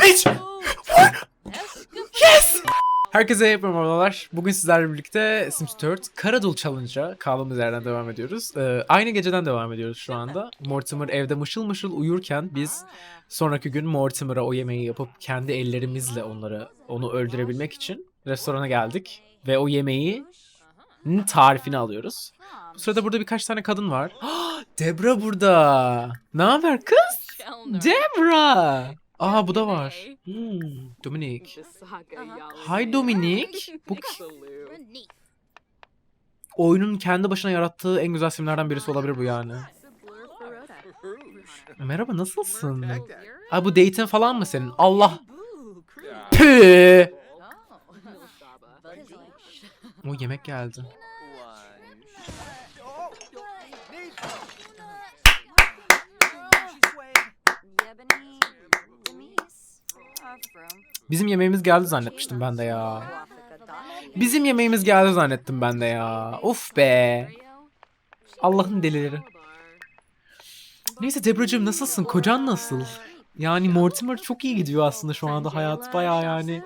Bitch! Yes! Herkese merhabalar. Bugün sizlerle birlikte Sims 4 Karadul Challenge'a kaldığımız yerden devam ediyoruz. Ee, aynı geceden devam ediyoruz şu anda. Mortimer evde mışıl mışıl uyurken biz sonraki gün Mortimer'a o yemeği yapıp kendi ellerimizle onları onu öldürebilmek için restorana geldik ve o yemeği tarifini alıyoruz. Bu sırada burada birkaç tane kadın var. Debra burada. Ne haber kız? Debra. Aa bu da var. Hmm, Dominic. Hi Dominic. Bu ki- oyunun kendi başına yarattığı en güzel simlerden birisi olabilir bu yani. Merhaba nasılsın? Ay bu date'in falan mı senin? Allah. Püh. O yemek geldi. Bizim yemeğimiz geldi zannetmiştim ben de ya. Bizim yemeğimiz geldi zannettim ben de ya. Of be. Allah'ın delileri. Neyse Debra'cığım nasılsın? Kocan nasıl? Yani Mortimer çok iyi gidiyor aslında şu anda. Hayat bayağı yani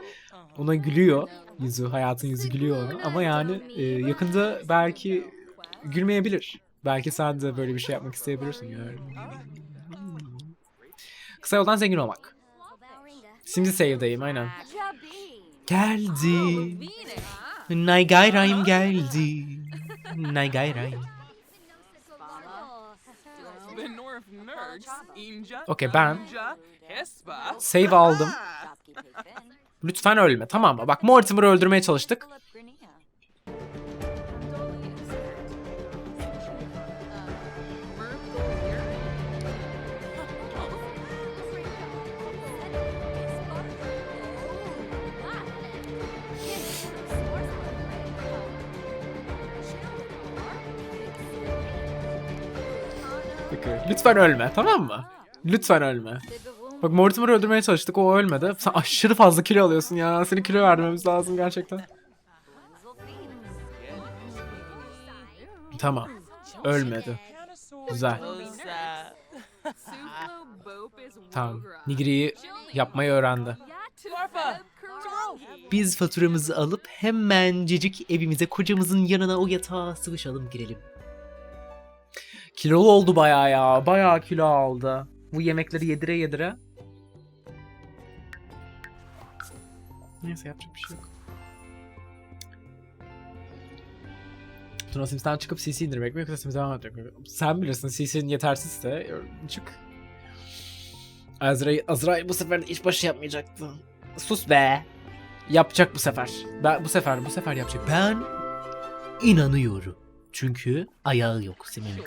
ona gülüyor. Yüzü, hayatın yüzü gülüyor ona. Ama yani e, yakında belki gülmeyebilir. Belki sen de böyle bir şey yapmak isteyebilirsin yani. Kısa yoldan zengin olmak. Şimdi save'dayım aynen. Geldi. Naygayrayım geldi. Naygayrayım. Okey, ben Save aldım. Lütfen ölme tamam mı? Bak Mortimer'ı öldürmeye çalıştık. Peki, Lütfen ölme tamam mı? Lütfen ölme. Bak Mortimer'ı öldürmeye çalıştık o ölmedi. Sen aşırı fazla kilo alıyorsun ya. Seni kilo vermemiz lazım gerçekten. Tamam. Ölmedi. Güzel. Tamam. Nigiri'yi yapmayı öğrendi. Biz faturamızı alıp hemencecik evimize kocamızın yanına o yatağa sıvışalım girelim. Kilolu oldu bayağı ya. Bayağı kilo aldı. Bu yemekleri yedire yedire. Neyse yapacak bir şey yok. Tuna Sims'ten çıkıp CC indirmek mi yoksa Sims'e devam etmek mi? Sen bilirsin CC'nin yetersizse çık. Azrail, Azrail bu sefer iş başı yapmayacaktı. Sus be. Yapacak bu sefer. Ben bu sefer bu sefer yapacak. Ben inanıyorum. Çünkü ayağı yok Simon'un.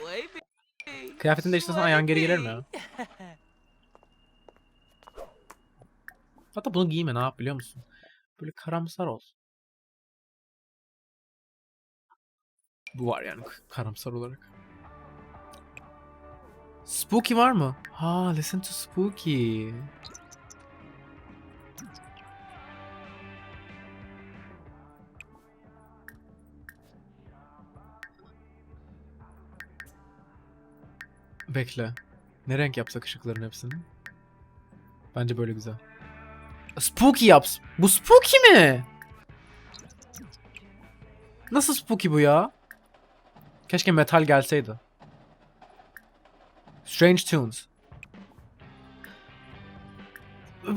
Kıyafetini değiştirsen ayağın geri gelir mi? Hatta bunu giyme ne yap biliyor musun? Böyle karamsar ol. Bu var yani karamsar olarak. Spooky var mı? Ha, listen to Spooky. Bekle. Ne renk yapsak ışıkların hepsini? Bence böyle güzel. Spooky yaps. Bu spooky mi? Nasıl spooky bu ya? Keşke metal gelseydi. Strange Tunes.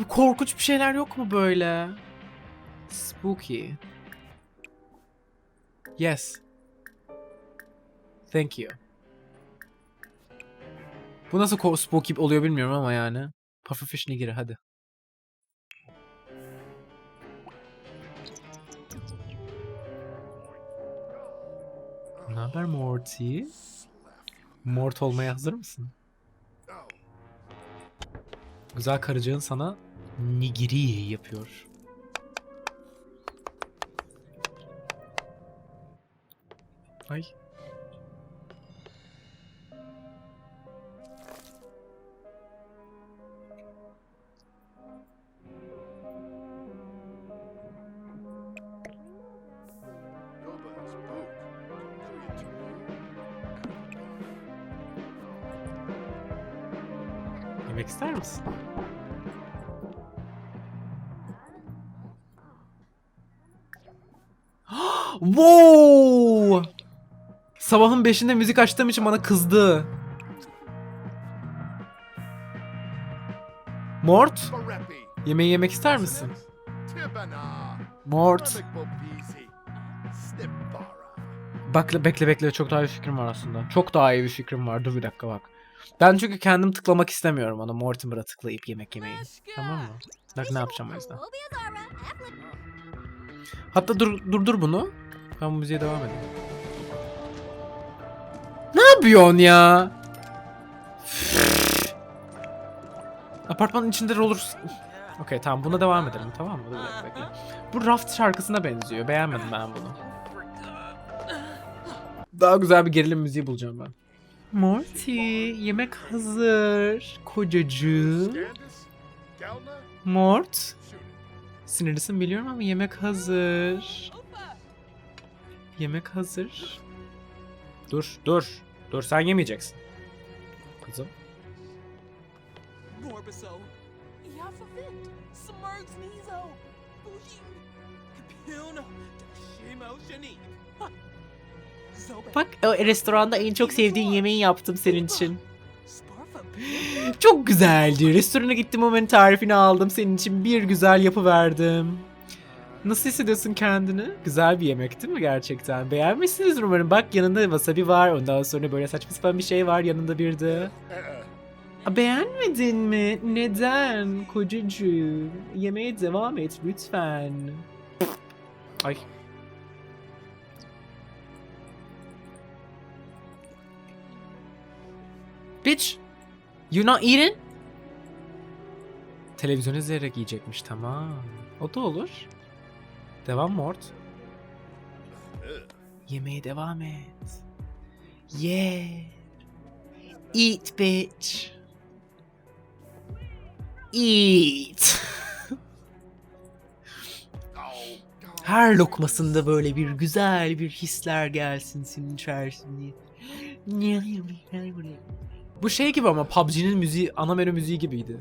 Korkunç bir şeyler yok mu böyle? Spooky. Yes. Thank you. Bu nasıl spooky oluyor bilmiyorum ama yani. Pufferfish Nigiri hadi. Ne haber Morty? Mort olmaya hazır mısın? Güzel karıcığın sana nigiri yapıyor. Ay. Yemek ister misin? wow! Sabahın 5'inde müzik açtığım için bana kızdı. Mort, yemeği yemek ister misin? Mort. Snipvara. Bekle bekle çok daha iyi fikrim var aslında. Çok daha iyi bir fikrim var. Dur bir dakika bak. Ben çünkü kendim tıklamak istemiyorum ona Mortimer'a tıklayıp yemek yemeyi. Tamam mı? Bak ne yapacağım o yüzden. Hatta dur dur dur bunu. Ben bu müziğe devam edeyim. Ne yapıyorsun ya? Apartmanın içinde olur. Okey tamam buna devam edelim tamam mı? Dur bekle. Bu Raft şarkısına benziyor. Beğenmedim ben bunu. Daha güzel bir gerilim müziği bulacağım ben. Morty, yemek hazır. Kocacığım. Mort. Sinirlisin biliyorum ama yemek hazır. Yemek hazır. Dur, dur. Dur sen yemeyeceksin. Kızım. Bak o restoranda en çok sevdiğin yemeği yaptım senin için. Çok güzeldi. Restorana gittim hemen tarifini aldım. Senin için bir güzel yapı verdim. Nasıl hissediyorsun kendini? Güzel bir yemek değil mi gerçekten? Beğenmişsiniz umarım. Bak yanında wasabi var. Ondan sonra böyle saçma sapan bir şey var yanında bir de. Beğenmedin mi? Neden kocacığım? Yemeğe devam et lütfen. Ay. Bitch. You not eating? Televizyon izleyerek yiyecekmiş tamam. O da olur. Devam Mort. Yemeğe devam et. Yeah. Eat bitch. Eat. Her lokmasında böyle bir güzel bir hisler gelsin senin içerisinde. Bu şey gibi ama PUBG'nin müziği, ana menü müziği gibiydi.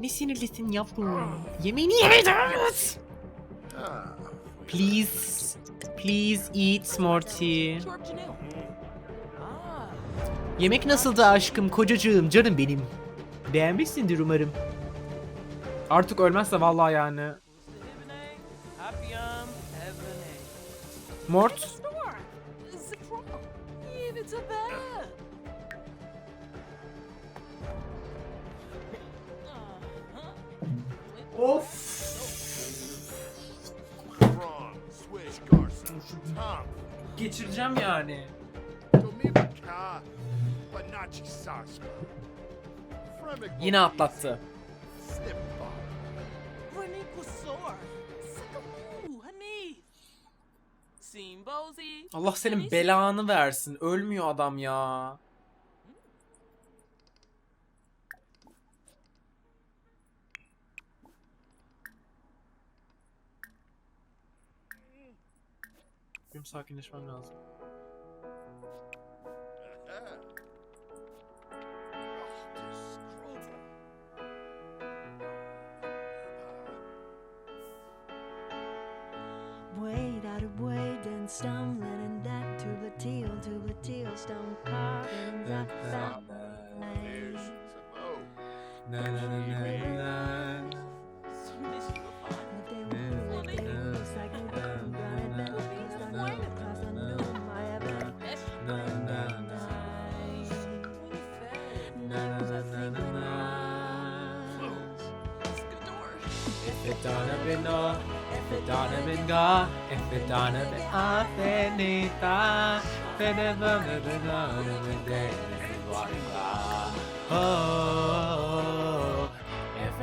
Ne sinirlisin yavrum? Yemeğini yemeye devam et. Please, please eat Morty. Yemek nasıldı aşkım, kocacığım, canım benim. Beğenmişsindir umarım. Artık ölmezse vallahi yani. Mort, to them. Of. Geçireceğim yani. Yine atlattı. Allah senin belanı versin. Ölmüyor adam ya. Benim sakinleşmem lazım. If it don't have been if it don't have been if it don't have been Athenita, if it never been no, if it. Oh.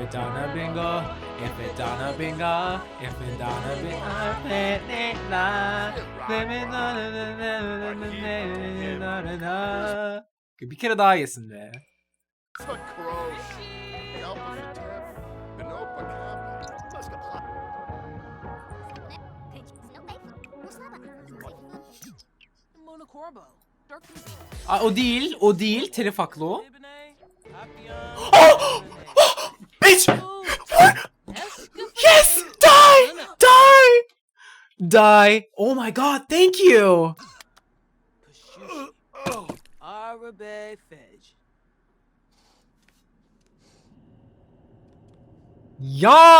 Then it done have been done Bir kere daha yesin be. Aa, o değil, o değil. Telif haklı o. Bitch! Yes! Die! Die! Die! Oh my god, thank you! Yes!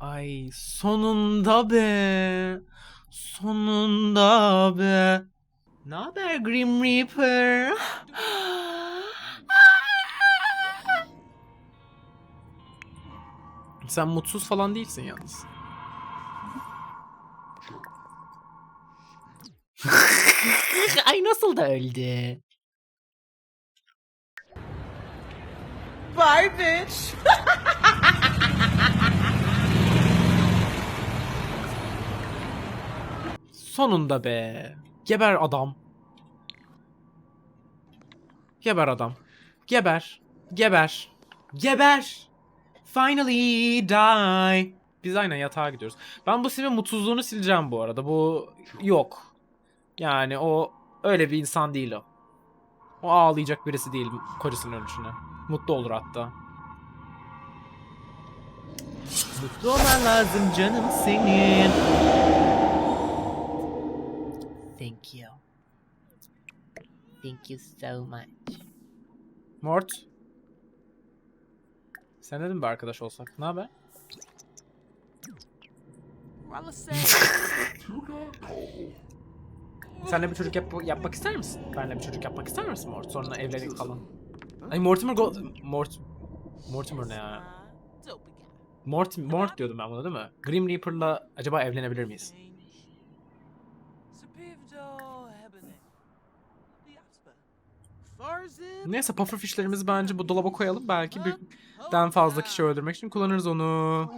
Ay sonunda be. Sonunda be. Ne haber Grim Reaper? Sen mutsuz falan değilsin yalnız. Ay nasıl da öldü? Bye, bitch. Sonunda be. Geber adam. Geber adam. Geber. Geber. Geber. Finally die. Biz aynen yatağa gidiyoruz. Ben bu Sim'in mutsuzluğunu sileceğim bu arada. Bu yok. Yani o öyle bir insan değil o. O ağlayacak birisi değil kocasının ölüşüne. Mutlu olur hatta. Mutlu olman lazım canım senin. Thank you. Thank you so much. Mort. Sen dedin bir arkadaş olsak. Ne haber? Said Senle bir çocuk yap yapmak ister misin? Benle bir çocuk yapmak ister misin Mort? Sonra evlenik falan. Ay Mortimer Go... Mort... Mortimer ne ya? Mort, Mort diyordum ben buna değil mi? Grim Reaper'la acaba evlenebilir miyiz? Neyse pufferfishlerimizi bence bu dolaba koyalım. Belki birden fazla kişi öldürmek için kullanırız onu.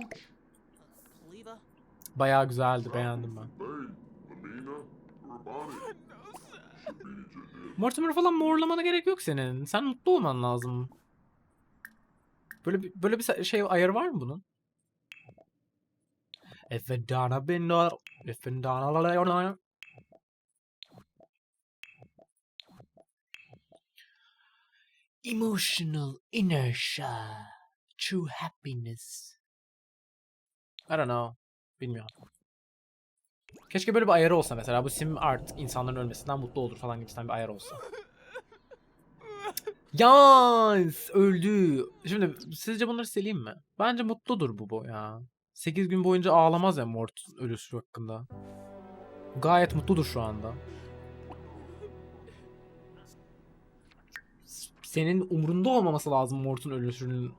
Bayağı güzeldi. Beğendim ben. Mortimer falan morlamana gerek yok senin. Sen mutlu olman lazım. Böyle bir, böyle bir şey ayarı var mı bunun? Efendana binna Efendana Emotional inertia. True happiness. I don't know. Bilmiyorum. Keşke böyle bir ayarı olsa mesela. Bu sim artık insanların ölmesinden mutlu olur falan gibisinden bir ayar olsa. Yans öldü. Şimdi sizce bunları sileyim mi? Bence mutludur bu bu ya. 8 gün boyunca ağlamaz ya Mort ölüsü hakkında. Gayet mutludur şu anda. Senin umrunda olmaması lazım Mort'un ölüsünün.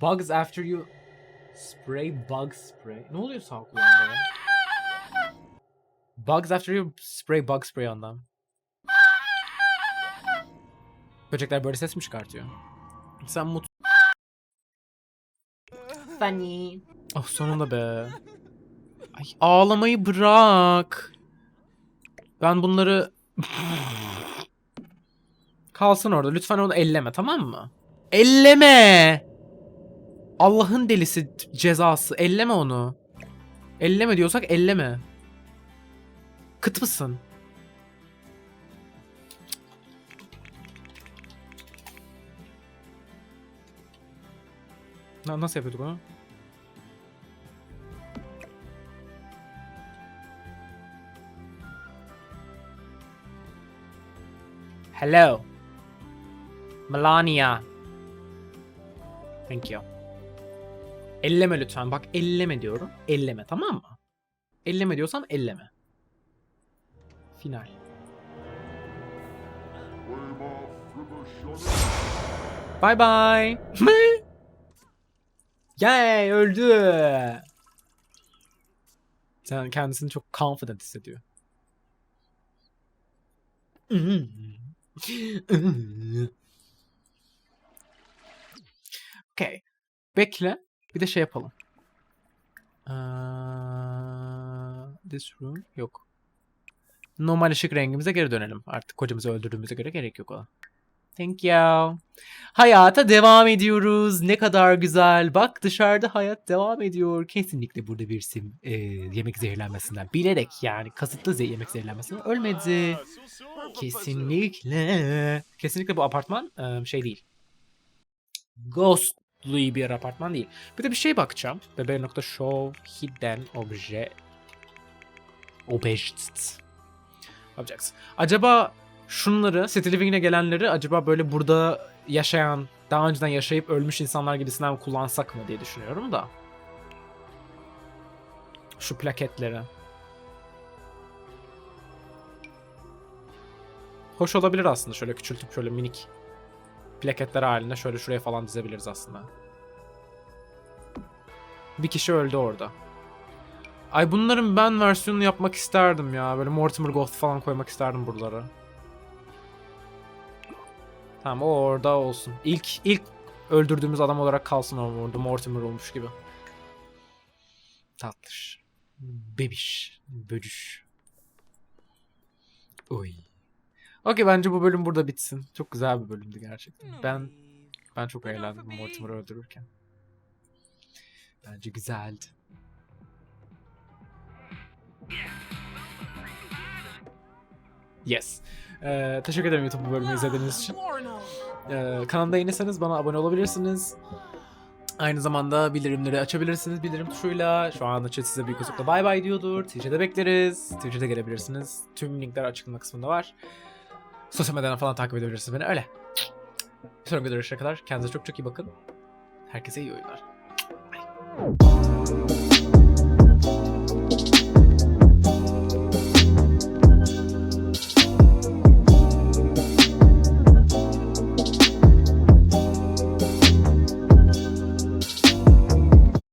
Bugs after you spray bug spray. Ne oluyor sağ kulağında ya? Bugs after you spray bug spray ondan. Böcekler böyle ses mi çıkartıyor? Sen mut... Funny. Oh sonunda be. Ay ağlamayı bırak. Ben bunları... Kalsın orada. Lütfen onu elleme tamam mı? Elleme! Allah'ın delisi cezası. Elleme onu. Elleme diyorsak elleme. Kıt mısın? Na- nasıl yapıyorduk onu? Hello. Melania. Thank you. Elleme lütfen. Bak elleme diyorum. Elleme tamam mı? Elleme diyorsan elleme. Final. Bye bye. Yay öldü. Sen kendisini çok confident hissediyor. okay. Bekle. Bir de şey yapalım. Aa, this room. Yok. Normal ışık rengimize geri dönelim. Artık kocamızı öldürdüğümüze göre gerek yok ona. Thank you. Hayata devam ediyoruz. Ne kadar güzel. Bak dışarıda hayat devam ediyor. Kesinlikle burada bir sim e, yemek zehirlenmesinden bilerek yani kasıtlı ze- yemek zehirlenmesinden ölmedi. Kesinlikle. Kesinlikle bu apartman e, şey değil. Ghostly bir apartman değil. Bir de bir şey bakacağım. Bebeğe.show hidden obje objects. Objects. Acaba şunları, City Living'e gelenleri acaba böyle burada yaşayan, daha önceden yaşayıp ölmüş insanlar gibisinden kullansak mı diye düşünüyorum da. Şu plaketleri. Hoş olabilir aslında şöyle küçültüp şöyle minik plaketler halinde şöyle şuraya falan dizebiliriz aslında. Bir kişi öldü orada. Ay bunların ben versiyonunu yapmak isterdim ya. Böyle Mortimer Ghost falan koymak isterdim buralara. Tamam o orada olsun. İlk ilk öldürdüğümüz adam olarak kalsın o orada Mortimer olmuş gibi. Tatlış. Bebiş. Böcüş. Oy. Okey bence bu bölüm burada bitsin. Çok güzel bir bölümdü gerçekten. Ben ben çok eğlendim Mortimer'ı öldürürken. Bence güzeldi. Yes. Ee, teşekkür ederim YouTube bu bölümü izlediğiniz için. Ee, kanalımda yeniyseniz bana abone olabilirsiniz. Aynı zamanda bildirimleri açabilirsiniz bildirim tuşuyla. Şu anda chat size büyük olasılıkla bay bay diyordur. Twitch'e bekleriz. Twitch'e gelebilirsiniz. Tüm linkler açıklama kısmında var. Sosyal medyadan falan takip edebilirsiniz beni. Öyle. Bir sonraki görüşene kadar kendinize çok çok iyi bakın. Herkese iyi oyunlar. Bye.